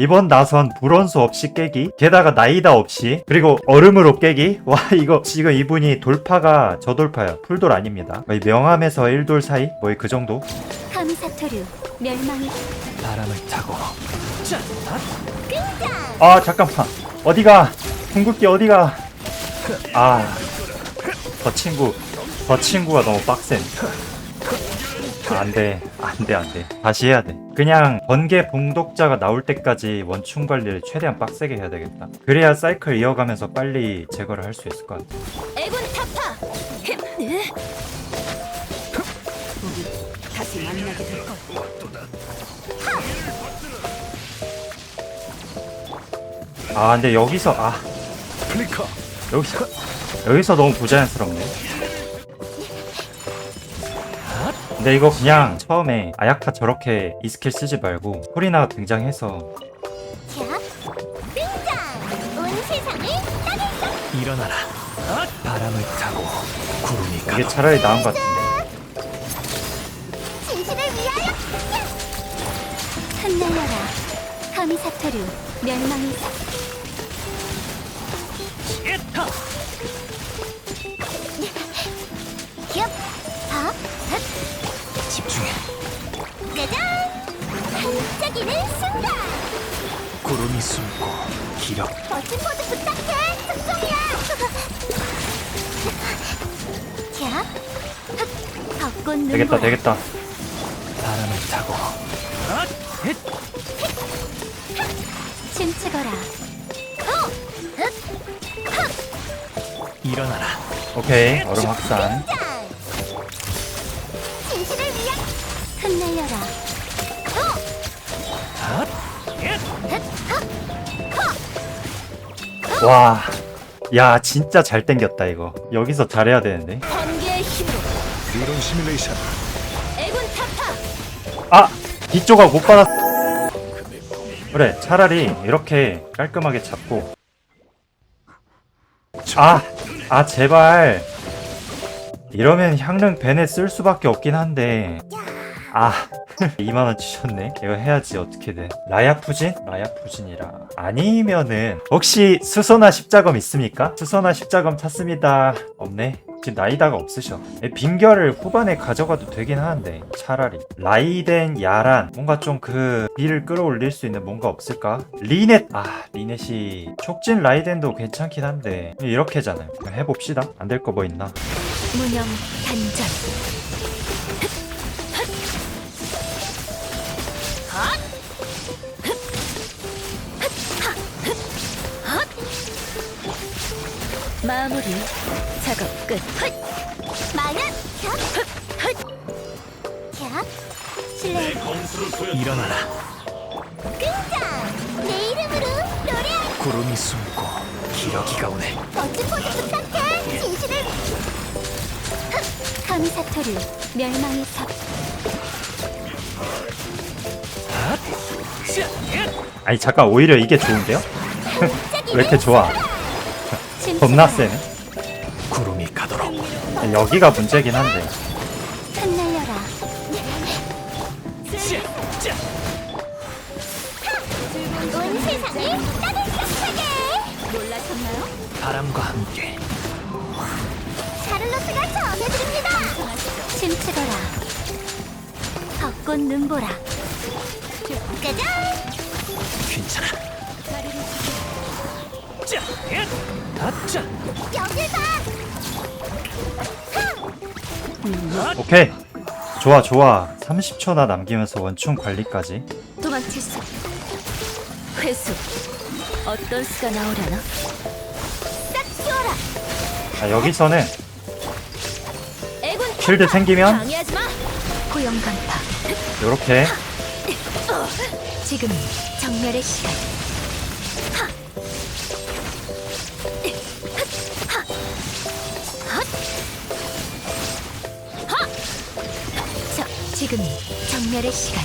이번 나선 불원수 없이 깨기 게다가 나이다 없이 그리고 얼음으로 깨기? 와 이거 지금 이분이 돌파가 저돌파야. 풀돌 아닙니다. 거의 명함에서 1돌 사이? 뭐그 정도? 카미사토류 멸망이. 바람을 타고. 자, 아 잠깐만. 어디가? 궁극기 어디가? 아저 친구 저 친구가 너무 빡센. 아, 안돼 안돼 안돼. 다시 해야 돼 그냥 번개 봉독자가 나올 때까지 원충 관리를 최대한 빡세게 해야 되겠다. 그래야 사이클 이어가면서 빨리 제거를 할 수 있을 것 같아. 애군 타파. 우리 다시 만나게 될 거야. 아 근데 여기서 아. 여기서 여기서 너무 부자연스럽네 근데 이거 그냥 처음에 아야카 저렇게 이 스킬 쓰지 말고 코리나가 등장해서 일어나라. 바람을 타고 구름이 이게 가도 차라리 나은 것 같은데. 진실을 위하여 흩날려라. 카미사토류 멸망이 기 구름이 숨고 기력 멋진 포즈 부탁해. 특종이야. 자 흑, 벚꽃 눈 되겠다 되겠다. 바람을 타고 춤추거라. 일어나라. 오케이 얼음 확산 와. 야, 진짜 잘 땡겼다, 이거. 여기서 잘해야 되는데. 번개의 힘으로 이론 시뮬레이션 애군 타파 아! 뒤쪽하고 못 받았어. 그래, 차라리 이렇게 깔끔하게 잡고. 아! 아, 제발. 이러면 향릉 벤에 쓸 수밖에 없긴 한데. 아. 2만원 주셨네. 이거 해야지, 어떻게든. 라야푸진? 라야푸진이라. 아니면은, 혹시 수소나 십자검 있습니까? 수소나 십자검 탔습니다. 없네. 지금 나이다가 없으셔. 에, 빙결을 후반에 가져가도 되긴 하는데, 차라리. 라이덴, 야란. 뭔가 좀 그, 딜을 끌어올릴 수 있는 뭔가 없을까? 리넷! 아, 리넷이. 촉진 라이덴도 괜찮긴 한데, 이렇게잖아요. 해봅시다. 안 될 거 뭐 있나? 무념 단전 마무리. 작업 끝. 마연 자 실내 일어나라. 등장 내 이름으로 노래할 구름이 숨고 기러기가 오네. 멋진 포즈 부탁해. 진실을 흑, 카미사토류 멸망의 삽. 아니, 잠깐, 오히려 이게 좋은데요? 왜 이렇게 좋아? 겁나 세네. 구름이 가도록. 여기가 문제긴 한데. 흩날려라. 온 세상을 따뜻하게. 놀라셨나요? 바람과 함께. 샤를로트가 전해드립니다. 춤추거라. 벚꽃 눈보라. 짜잔! 괜찮아. 자, 아짜 여길 봐 오케이. 좋아, 좋아. 30초나 남기면서 원충 관리까지. 도망칠 수 회수 어떤 수가 나오려나 싹 튀어라 아, 여기서는 애군 쉴드! 생기면? 방해하지 마 고용 간파 요렇게. 지금 정멸의 시간! 하! 지금이 정멸의 시간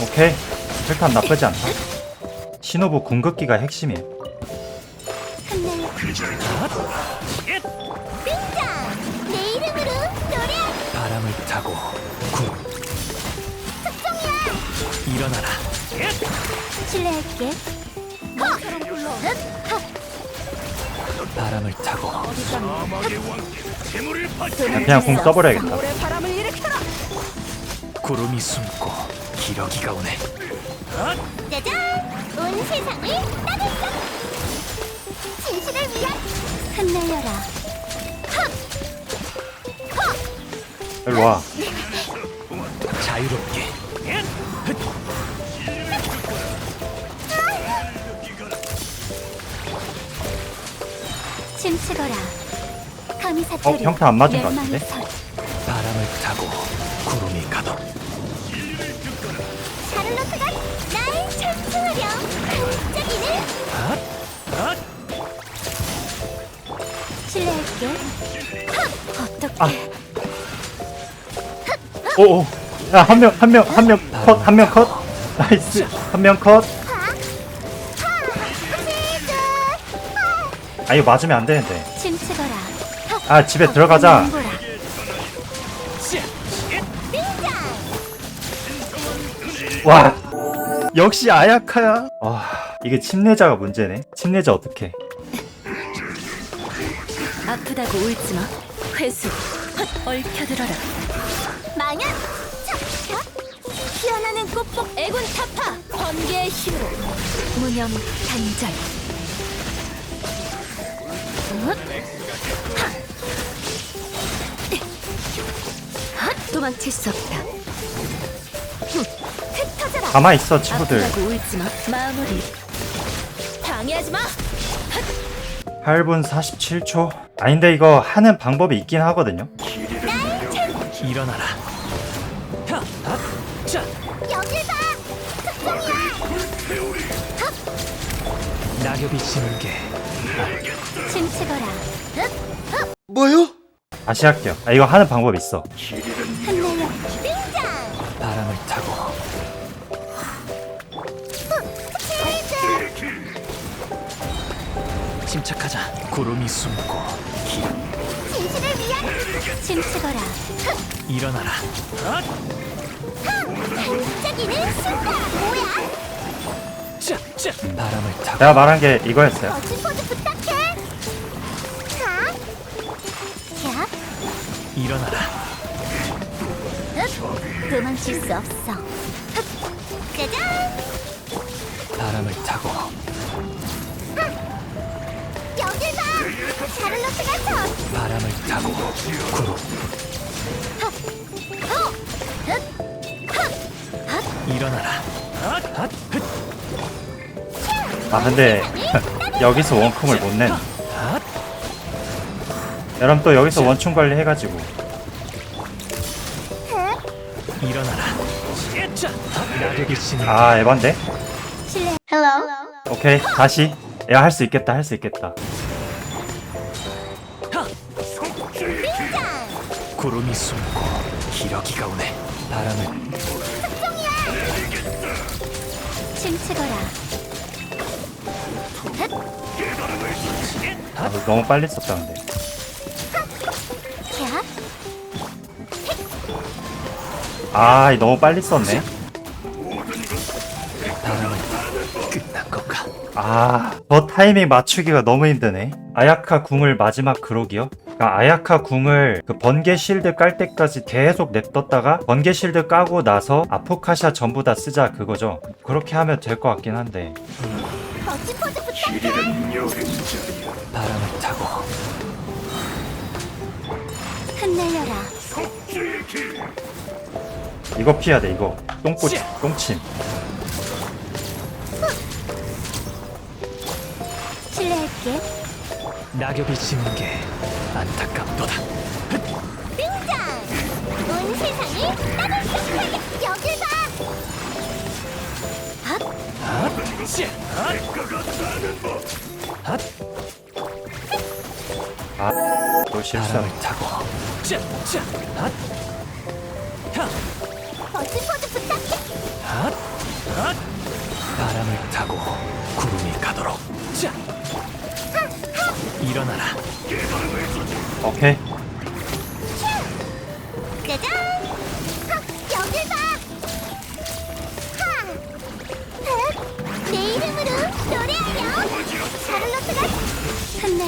오케이. 일단 나쁘지 않다. 신호부 궁극기가! 내 이름으로 노래할 바람을 타고 구름 특종이야! 일어나라. 실례할게. 너처럼 굴러. 바람을 타고 그냥 공 써버려야겠다. 구름이 숨고 기러기가 오네. 짜잔! 온 세상을 따뜻하 진실을 위한 흩날려라. 일로 와. 자유롭게 춤추거라. 사투리. 어, 평타 안 맞은 것 같은데? 선. 바람을 타고 구름이 가도 샤를로트가 날 찬송하렴. 반짝이는 실례할게. 헉! 어떻게? 아. 오 오. 야, 한 명, 한 명, 한 명 컷, 한 명 컷. 나이스. 한 명 컷. 아, 이거 맞으면 안 되는데. 춤추거라. 아, 집에 들어가자. 와. 역시 아야카야. 와, 이게 침례자가 문제네. 침례자 어떡해. 아프다고 울지 마. 회수. 헛 얽혀들어라. 망연. 차. 피어나는 꽃복 애군 타파. 번개의 힘으로. 무념 단절. 헛. 헛. 도망칠 수 없다. 흩어져라. 가만히 있어, 친구들. 아프다고 울지 마. 마무리. 방해하지 마. 8분 47초. 아닌데 이거 하는 방법이 있긴 하거든요. 일어나라. 낙엽이 지는 게 춤추거라. 다시 할게요. 아, 이거 하는 방법 있어. 흩날려. 등장. 바람을 타고 침착하자. 구름이 숨고 진실을 위한 춤추거라. 일어나라. 반짝이는 순간. 뭐야? 바람을 타고 내가 말한 게 이거였어요. 멋진 포즈 부탁해. 자. 자. 일어나라. 흡. 도망칠 수 없어. 흡. 짜잔. 바람을 타고 여길 봐. 샤를로트가 저. 바람을 타고 구름 어. 흡. 일어나라. 핫, 핫, 흩, 아, 근데 여기서 원콤을 못 낸. 핫. 여러분 또 여기서 원충 관리 해가지고. 일어나라. 아, 에반데? 실례. 헬로. 오케이, 다시. 야, 할 수 있겠다, 할 수 있겠다. 구름이 숨고 기러기가 오네. 바람을 춤추거라. 아, 너무 빨리 썼다, 근데. 자. 아, 너무 빨리 썼네. 아, 저 타이밍 맞추기가 너무 힘드네. 아야카 궁을 마지막 그록이요? 그러니까 아야카 궁을 그 번개 실드 깔 때까지 계속 냅뒀다가 번개 실드 까고 나서 아포카샤 전부 다 쓰자 그거죠. 그렇게 하면 될 것 같긴 한데. 멋진 포즈 부탁해. 바람을 타고 흩날려라. 이거 피해야 돼, 이거. 똥꼬, 똥침. 실례할게. 낙엽이 지는 게 안타깝도다. 등장! 온 세상을 따뜻하게 여길 봐! 아, 실수. 바람을 타고 멋진 포즈 부탁해! 바람을 타고 구름이 가도록. 자, 일어나라. 오케이.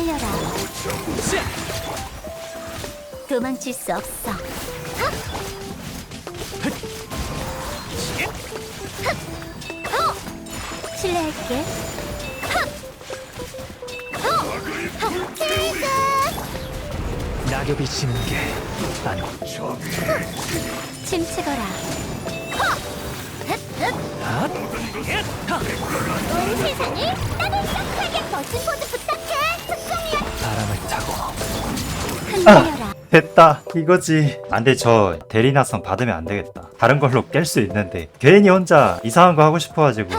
자, 도망칠 수 없어! 실례할게! 낙엽이 지는 게 아니 침치거라 아, 온 세상을 따뜻하게 멋진 포즈 부탁해 특종이야 바람을 타고. 흩날려라. 됐다. 이거지. 안돼 저 대리나성 받으면 안 되겠다. 다른 걸로 깰 수 있는데 괜히 혼자 이상한 거 하고 싶어가지고